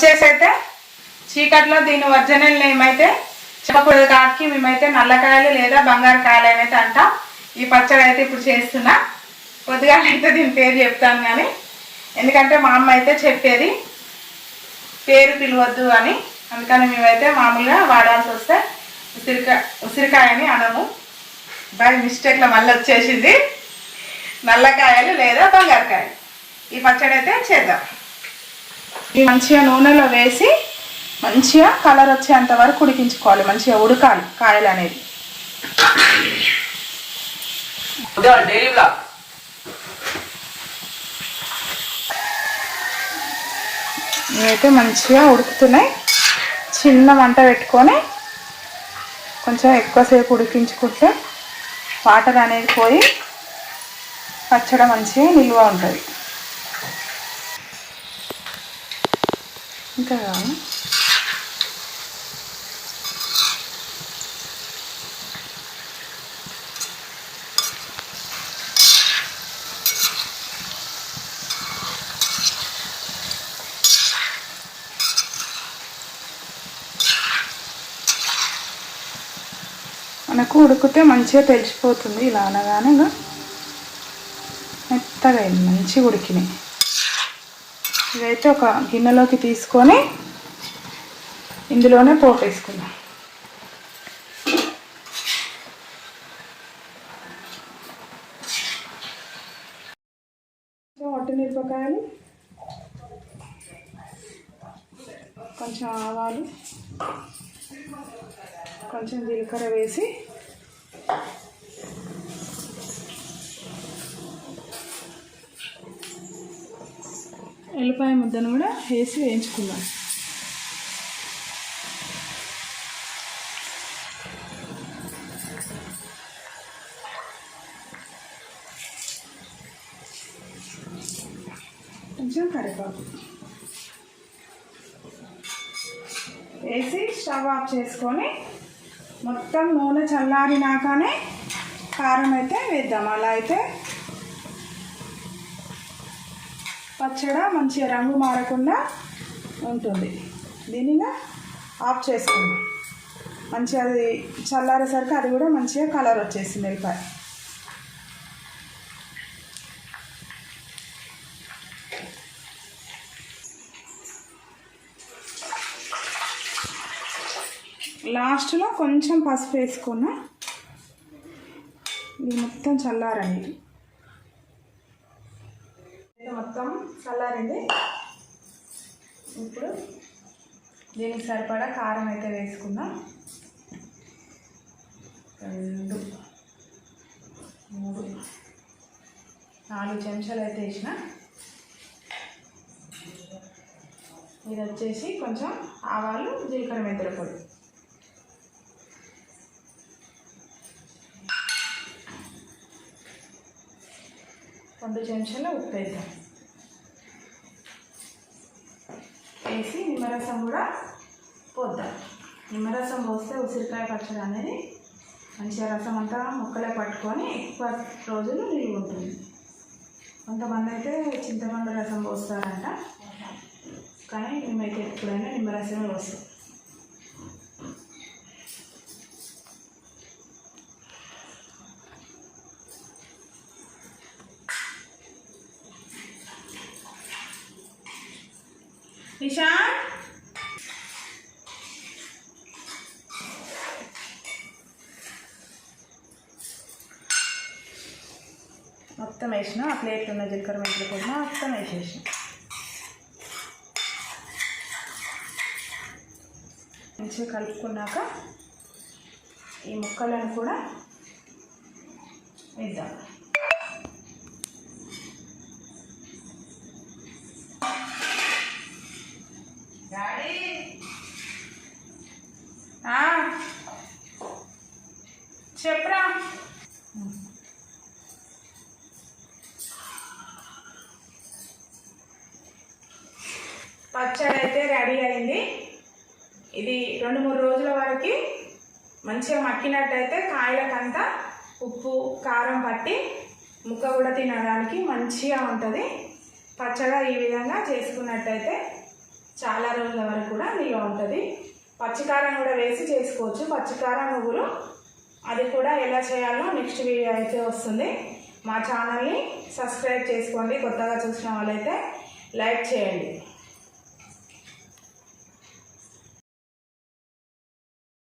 వచ్చేసి అయితే చీకట్లో దీని ఒరిజినల్ నేమ్ అయితే చెప్పకూడదు కాబట్టి మేమైతే నల్లకాయలు లేదా బంగారు కాయలు అని అయితే అంటాం. ఈ పచ్చడి అయితే ఇప్పుడు చేస్తున్నా. కొద్దిగా అయితే దీని పేరు చెప్తాను కానీ ఎందుకంటే మా అమ్మ అయితే చెప్పేది పేరు పిలవద్దు అని. అందుకని మేమైతే మామూలుగా వాడాల్సి వస్తే ఉసిరికాయ ఉసిరికాయని అనము. బై మిస్టేక్లో మళ్ళీ వచ్చేసింది. నల్లకాయలు లేదా బంగారకాయలు. ఈ పచ్చడి అయితే చేద్దాం. ఇది మంచిగా నూనెలో వేసి మంచిగా కలర్ వచ్చేంత వరకు ఉడికించుకోవాలి. మంచిగా ఉడకాలి కాయలు అనేది. ఇవైతే మంచిగా ఉడుకుతున్నాయి. చిన్న మంట పెట్టుకొని కొంచెం ఎక్కువసేపు ఉడికించుకుంటే వాటర్ అనేది పోయి పచ్చడి మంచిగా నిల్వ ఉంటుంది. ఇంకా కావాలి మనకు ఉడికితే మంచిగా తెలిసిపోతుంది ఇలా అనగానే మెత్తగా అయింది మంచిగా ఉడికినాయి. ఇదైతే ఒక గిన్నెలోకి తీసుకొని ఇందులోనే పోపు వేసుకుందాం. కొంచెం మిరపకాయలు కొంచెం ఆవాలు కొంచెం జీలకర్ర వేసి ఎల్లిపాయ ముద్దను కూడా వేసి వేయించుకుందాం. కొంచెం కరివేపాకు. వేసి స్టవ్ ఆఫ్ చేసుకొని మొత్తం నూనె చల్లారినాకనే కారం అయితే వేద్దాం. అలా అయితే పచ్చడ మంచిగా రంగు మారకుండా ఉంటుంది. దీనిగా ఆఫ్ చేసుకుంది మంచిగా అది చల్లారేసరికి అది కూడా మంచిగా కలర్ వచ్చేసింది వెళ్ళిపోయి లాస్ట్లో కొంచెం పసుపు వేసుకున్నా ఇది మొత్తం చల్లారండి. ఇది మొత్తం చల్లారింది. ఇప్పుడు దీనికి సరిపడా కారం అయితే వేసుకుందాం. రెండు మూడు నాలుగు చెంచాలు అయితే వేసిన. ఇది వచ్చేసి కొంచెం ఆవాలు జీలకర్ర మెంతుల పొడి. రెండు చెంచాల ఉప్పు వేద్దాం. వేసి నిమ్మరసం కూడా పోద్దాం. నిమ్మరసం పోస్తే ఉసిరికాయ పచ్చడి అనేది మంచిగా రసం అంతా ముక్కలే పట్టుకొని ఎక్కువ రోజులు నిలువ ఉంటుంది. కొంతమంది అయితే చింతపండు రసం పోస్తారంట. కానీ మేమైతే ఎప్పుడైనా నిమ్మరసమే పోస్తాం. నిషాన్? మొత్తం వేసిన ఆ ప్లేట్ ఉన్న జీలకర్ర మెంతులు కూడా మొత్తం వేసేసిన. మంచిగా కలుపుకున్నాక ఈ ముక్కలను కూడా వేద్దాం ఆ. చెప్పరా పచ్చడి అయితే రెడీ అయింది. ఇది రెండు మూడు రోజుల వరకు మంచిగా మక్కినట్టయితే కాయలకంతా ఉప్పు కారం పట్టి ముక్క కూడా తినడానికి మంచిగా ఉంటుంది. పచ్చగా ఈ విధంగా చేసుకున్నట్టయితే చాలా రోజుల వరకు కూడా నిల్వ ఉంటుంది. పచ్చికారం కూడా వేసి చేసుకోవచ్చు. పచ్చికారం నువ్వులు అది కూడా ఎలా చేయాలో నెక్స్ట్ వీడియో అయితే వస్తుంది. మా ఛానల్ని సబ్స్క్రైబ్ చేసుకోండి. కొత్తగా చూసిన వాళ్ళైతే లైక్ చేయండి.